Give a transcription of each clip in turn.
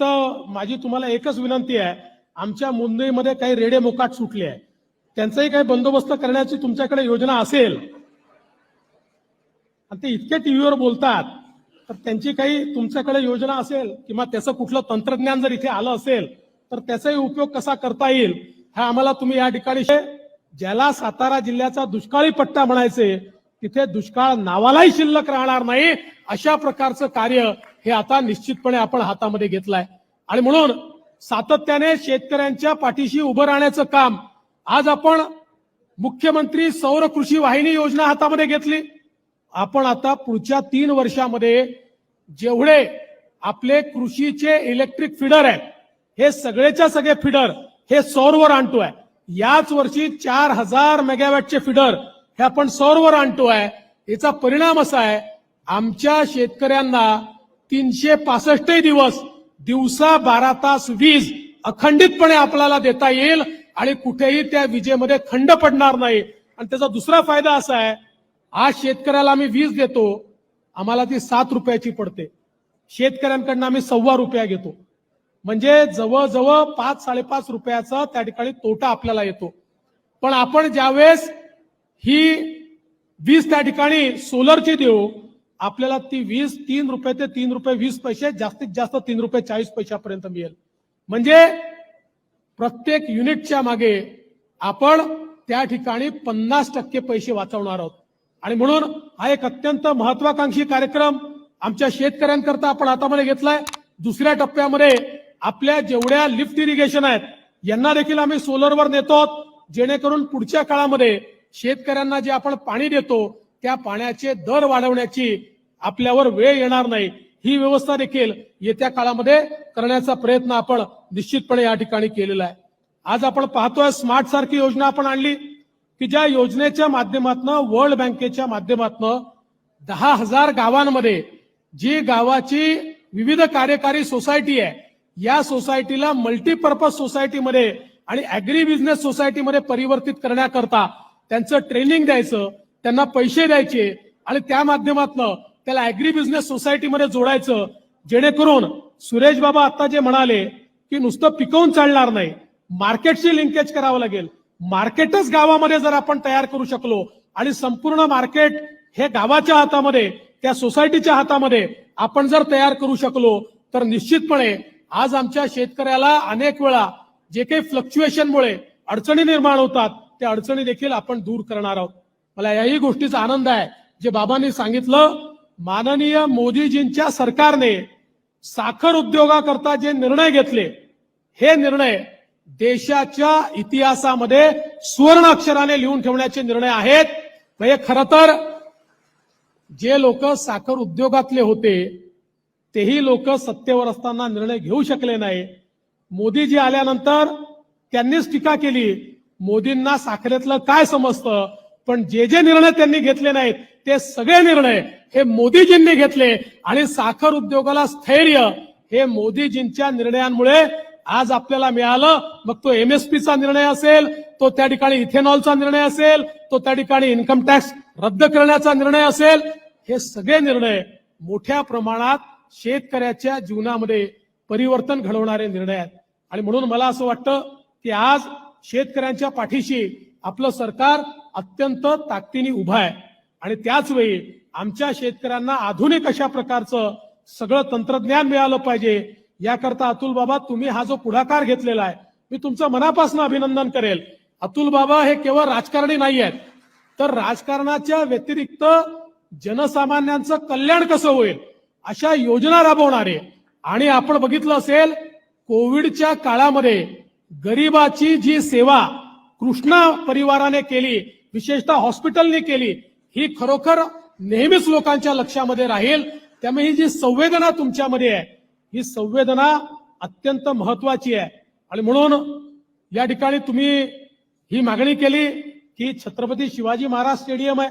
फक्त माझी तुम्हाला एकच विनंती आहे आमच्या मुंबईमध्ये काही रेडे मोकाट सुटले आहे त्यांचाही काही बंदोबस्त करण्याची तुमच्याकडे योजना असेल आणि ते इतके टीव्हीवर बोलतात तर त्यांची काही तुमच्याकडे योजना असेल किंवा त्याचं कुठलं तंत्रज्ञान जर इथे आलं असेल तर त्याचाही उपयोग कसा करता येईल हा आम्हाला तुम्ही या ठिकाणी ज्याला सातारा जिल्ह्याचा दुष्काळी पट्टा म्हणायचे तिथे दुष्काळ नावालाही शिल्लक राहणार नाही अशा प्रकारचं कार्य हे आता निश्चितपणे आपण हातामध्ये घेतलंय. आणि म्हणून सातत्याने शेतकऱ्यांच्या पाठीशी उभं राहण्याचं काम आज आपण मुख्यमंत्री सौर कृषी वाहिनी योजना हातामध्ये घेतली. आपण आता पुढच्या तीन वर्षामध्ये जेवढे आपले कृषीचे इलेक्ट्रिक फिडर आहेत हे सगळेच्या सगळे फिडर हे सौरवर आणतोय. याच वर्षी चार हजार मेगावॅटचे फिडर हे आपण सौरवर आणतोय. याचा परिणाम असा आहे आमच्या शेतकऱ्यांना तीनशे पासष्टही दिवस दिवसा बारा तास वीज अखंडितपणे आपल्याला देता येईल आणि कुठेही त्या विजेमध्ये खंड पडणार नाही. आणि त्याचा दुसरा फायदा असा आहे आज शेतकऱ्याला आम्ही वीज देतो आम्हाला ती सात रुपयाची पडते. शेतकऱ्यांकडनं आम्ही सव्वा रुपया घेतो. म्हणजे जवळजवळ पाच साडेपाच रुपयाचा त्या ठिकाणी तोटा आपल्याला येतो. पण आपण ज्यावेळेस ही वीज त्या ठिकाणी सोलरची देऊ आपल्याला ती वीज तीन रुपये ते तीन रुपये वीस पैसे जास्तीत जास्त तीन रुपये चाळीस पैशापर्यंत मिळेल. म्हणजे प्रत्येक युनिटच्या मागे आपण त्या ठिकाणी पन्नास टक्के पैसे वाचवणार आहोत. आणि म्हणून हा एक अत्यंत महत्वाकांक्षी कार्यक्रम आमच्या शेतकऱ्यांकरता आपण हातामध्ये घेतलाय. दुसऱ्या टप्प्यामध्ये आपल्या जेवढ्या लिफ्ट इरिगेशन आहेत यांना देखील आम्ही सोलरवर नेतो जेणेकरून पुढच्या काळामध्ये शेतकऱ्यांना जे आपण पाणी देतो त्या पाण्याचे दर वाढवण्याची आपल्यावर वेळ येणार नाही. ही व्यवस्था देखील येत्या काळामध्ये करण्याचा प्रयत्न आपण निश्चितपणे या ठिकाणी केलेला आहे. आज आपण पाहतोय स्मार्ट सारखी योजना आपण आणली की ज्या योजनेच्या माध्यमातून वर्ल्ड बँकेच्या माध्यमातून दहा हजार गावांमध्ये जी गावाची विविध कार्यकारी सोसायटी आहे या सोसायटीला मल्टीपर्पज सोसायटीमध्ये आणि अॅग्री बिझनेस सोसायटीमध्ये परिवर्तित करण्याकरता त्यांचं ट्रेनिंग द्यायचं. त्यांना पैसे द्यायचे आणि त्या माध्यमातनं त्याला अॅग्री बिझनेस सोसायटीमध्ये जोडायचं जेणेकरून सुरेश बाबा आता जे म्हणाले की नुसतं पिकवून चालणार नाही मार्केटशी लिंकेज करावं लागेल. मार्केटच गावामध्ये जर आपण तयार करू शकलो आणि संपूर्ण मार्केट हे गावाच्या हातामध्ये त्या सोसायटीच्या हातामध्ये आपण जर तयार करू शकलो तर निश्चितपणे आज आमच्या शेतकऱ्याला अनेक वेळा जे काही फ्लक्च्युएशनमुळे अडचणी निर्माण होतात त्या अडचणी देखील आपण दूर करणार आहोत. मला याही गोष्टीचा आनंद आहे. जे बाबांनी सांगितलं माननीय मोदीजींच्या सरकारने साखर उद्योगाकरता जे निर्णय घेतले हे निर्णय देशाच्या इतिहासामध्ये सुवर्ण अक्षराने लिहून ठेवण्याचे निर्णय आहेत. म्हणजे खर तर जे लोक साखर उद्योगातले होते तेही लोक सत्तेवर असताना निर्णय घेऊ शकले नाही. मोदीजी आल्यानंतर त्यांनीच टीका केली मोदींना साखरेतलं काय समजतं? पण जे जे निर्णय त्यांनी घेतले नाहीत ते सगळे निर्णय हे मोदीजींनी घेतले. आणि साखर उद्योगाला स्थैर्य हे मोदीजींच्या निर्णयांमुळे आज आपल्याला मिळालं. मग तो एमएसपीचा निर्णय असेल तो त्या ठिकाणी इथेनॉलचा निर्णय असेल तो त्या ठिकाणी इन्कम टॅक्स रद्द करण्याचा निर्णय असेल. हे सगळे निर्णय मोठ्या प्रमाणात शेतकऱ्याच्या जीवनामध्ये परिवर्तन घडवणारे निर्णय आहेत. आणि म्हणून मला असं वाटतं की आज शेतकऱ्यांच्या पाठीशी आपलं सरकार अत्यंत ताकदीने उभा आहे. आणि त्याच वेळी आमच्या शेतकऱ्यांना आधुनिक अशा प्रकारचं सगळं तंत्रज्ञान मिळालं पाहिजे. याकरता अतुल बाबा तुम्ही हा जो पुढाकार घेतलेला आहे मी तुमचं मनापासून अभिनंदन करेल. अतुल बाबा हे केवळ राजकारणी नाही आहेत. तर राजकारणाच्या व्यतिरिक्त जनसामान्यांचं कल्याण कसं होईल? अशा योजना राबवणारे आणि आपण बघितलं असेल कोविडच्या काळामध्ये गरिबाची जी सेवा कृष्णा परिवाराने केली विशेषतः हॉस्पिटलने केली ही खरोखर नेहमीच लोकांच्या लक्षामध्ये राहील. त्यामुळे ही जी संवेदना तुमच्यामध्ये आहे ही संवेदना अत्यंत महत्वाची आहे. आणि म्हणून या ठिकाणी तुम्ही ही मागणी केली की छत्रपती शिवाजी महाराज स्टेडियम आहे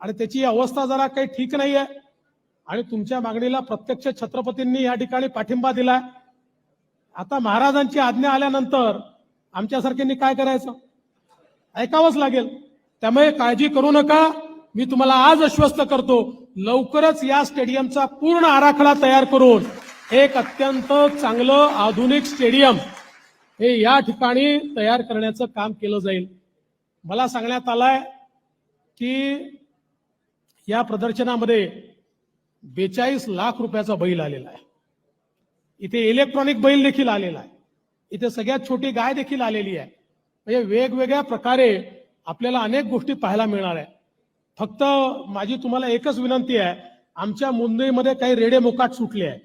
आणि त्याची अवस्था जरा काही ठीक नाही आहे आणि तुमच्या मागणीला प्रत्यक्ष छत्रपतींनी या ठिकाणी पाठिंबा दिलाय. आता महाराजांची आज्ञा आल्यानंतर आमच्यासारख्यांनी काय करायचं? ऐकावंच लागेल. त्यामुळे काळजी करू नका. मी तुम्हाला आज आश्वस्त करतो लवकरच या स्टेडियमचा पूर्ण आराखडा तयार करून एक अत्यंत चांगलं आधुनिक स्टेडियम हे या ठिकाणी तयार करण्याचं काम केलं जाईल. मला सांगण्यात आलंय की या प्रदर्शनामध्ये बेचाळीस लाख रुपयाचा बैल आलेला आहे. इथे इलेक्ट्रॉनिक बैल देखील आलेला आहे. इथे सगळ्यात छोटी गाय देखील आलेली आहे. म्हणजे वेगवेगळ्या प्रकारे आपल्याला अनेक गोष्टी पाहायला मिळणार आहे. फक्त माझी तुम्हाला एकच विनंती आहे आमच्या मुंबईमध्ये काही रेडे मोकाट सुटले आहे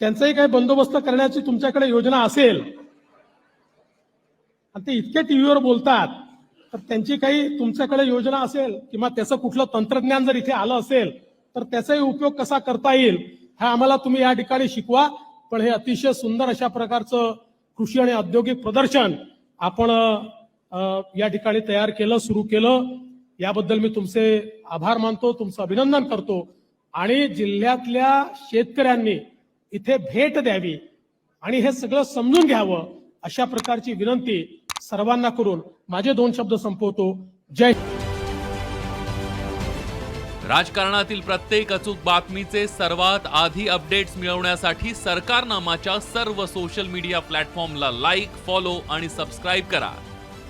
त्यांचाही काही बंदोबस्त करण्याची तुमच्याकडे योजना असेल. आणि ते इतके टीव्हीवर बोलतात तर त्यांची काही तुमच्याकडे योजना असेल किंवा त्याचं कुठलं तंत्रज्ञान जर इथे आलं असेल तर त्याचाही उपयोग कसा करता येईल हा आम्हाला तुम्ही या ठिकाणी शिकवा. पण हे अतिशय सुंदर अशा प्रकारचं कृषी आणि औद्योगिक प्रदर्शन आपण या ठिकाणी तयार केलं सुरू केलं. याबद्दल मी तुमचे आभार मानतो तुमचं अभिनंदन करतो. आणि जिल्ह्यातल्या शेतकऱ्यांनी इथे भेट द्यावी आणि हे सगळं समजून घ्यावं अशा प्रकारची विनंती सर्वांना करून माझे दोन शब्द संपवतो. जय राजकारणातील प्रत्येक अचूक बातमीचे सर्वात आधी अपडेट्स मिळवण्यासाठी सरकारनामाच्या सर्व सोशल मीडिया प्लॅटफॉर्मला लाईक फॉलो आणि सबस्क्राईब करा.